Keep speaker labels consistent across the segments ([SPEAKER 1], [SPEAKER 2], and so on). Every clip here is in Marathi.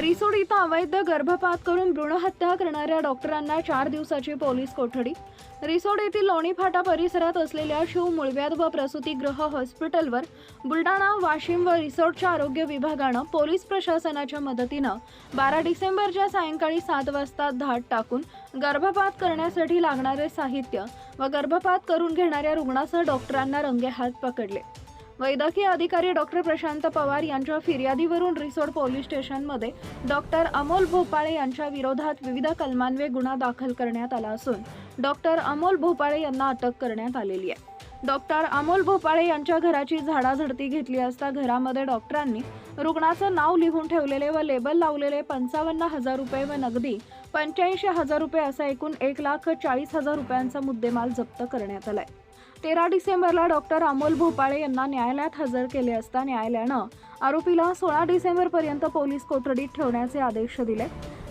[SPEAKER 1] रिसोड इथं अवैध गर्भपात करून भ्रूणहत्या करणाऱ्या डॉक्टरांना चार दिवसाची पोलीस कोठडी. रिसोड येथील लोणी फाटा परिसरात असलेल्या शिव मुळव्याध व प्रसूतीगृह हॉस्पिटलवर बुलडाणा वाशिम व रिसोडच्या आरोग्य विभागानं पोलीस प्रशासनाच्या मदतीनं बारा डिसेंबरच्या सायंकाळी सात वाजता धाट टाकून गर्भपात करण्यासाठी लागणारे साहित्य व गर्भपात करून घेणाऱ्या रुग्णासह डॉक्टरांना रंगेहात पकडले. वैद्यकीय अधिकारी डॉक्टर प्रशांत पवार यांच्या फिर्यादीवरून रिसोड पोलीस स्टेशनमध्ये डॉक्टर अमोल भोपाळे यांच्या विरोधात विविध कलमांवे गुन्हा दाखल करण्यात आला असून डॉक्टर अमोल भोपाळे यांना अटक करण्यात आलेली आहे. डॉक्टर अमोल भोपाळे यांच्या घराची झाडाझडती घेतली असता घरामध्ये डॉक्टरांनी रुग्णाचं नाव लिहून ठेवलेले व लेबल लावलेले पंचावन्न हजार रुपये व नगदी पंच्याऐंशी हजार रुपये असा एकूण एक लाख चाळीस हजार रुपयांचा मुद्देमाल जप्त करण्यात आलाय. तेरा डिसेंबरला डॉक्टर अमोल भोपाळे यांना न्यायालयात हजर केले असता न्यायालयानं आरोपीला सोळा डिसेंबरपर्यंत पोलीस कोठडीत ठेवण्याचे आदेश दिले.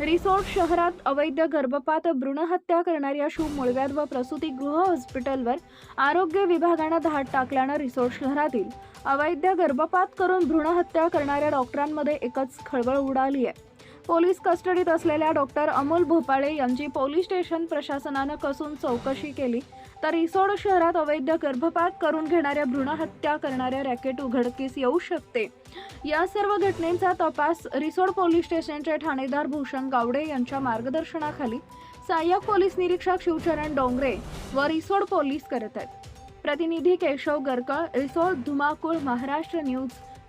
[SPEAKER 1] रिसोर्ट शहरात अवैध गर्भपात भ्रूणहत्या करणाऱ्या शुभ मुळव्याध व प्रसूतीगृह हॉस्पिटलवर आरोग्य विभागानं धाड टाकल्यानं रिसोर्ट शहरातील अवैध गर्भपात करून भ्रूणहत्या करणाऱ्या डॉक्टरांमध्ये एकच खळबळ उडाली आहे. पोलीस कस्टडीत असलेल्या डॉक्टर अमोल भोपाळे यांची पोलीस स्टेशन प्रशासनानं कसून चौकशी केली तर रिसोड शहरात अवैध गर्भपात करून घेणाऱ्या भ्रूणहत्या करणाऱ्या रॅकेट उघडकीस येऊ शकते. या सर्व घटनेचा तपास रिसोड पोलीस स्टेशनचे ठाणेदार भूषण गावडे यांच्या मार्गदर्शनाखाली सहाय्यक पोलीस निरीक्षक शिवचरण डोंगरे व रिसोड पोलीस करत आहेत. प्रतिनिधी केशव गरकळ रिसोड धुमाकूळ महाराष्ट्र न्यूज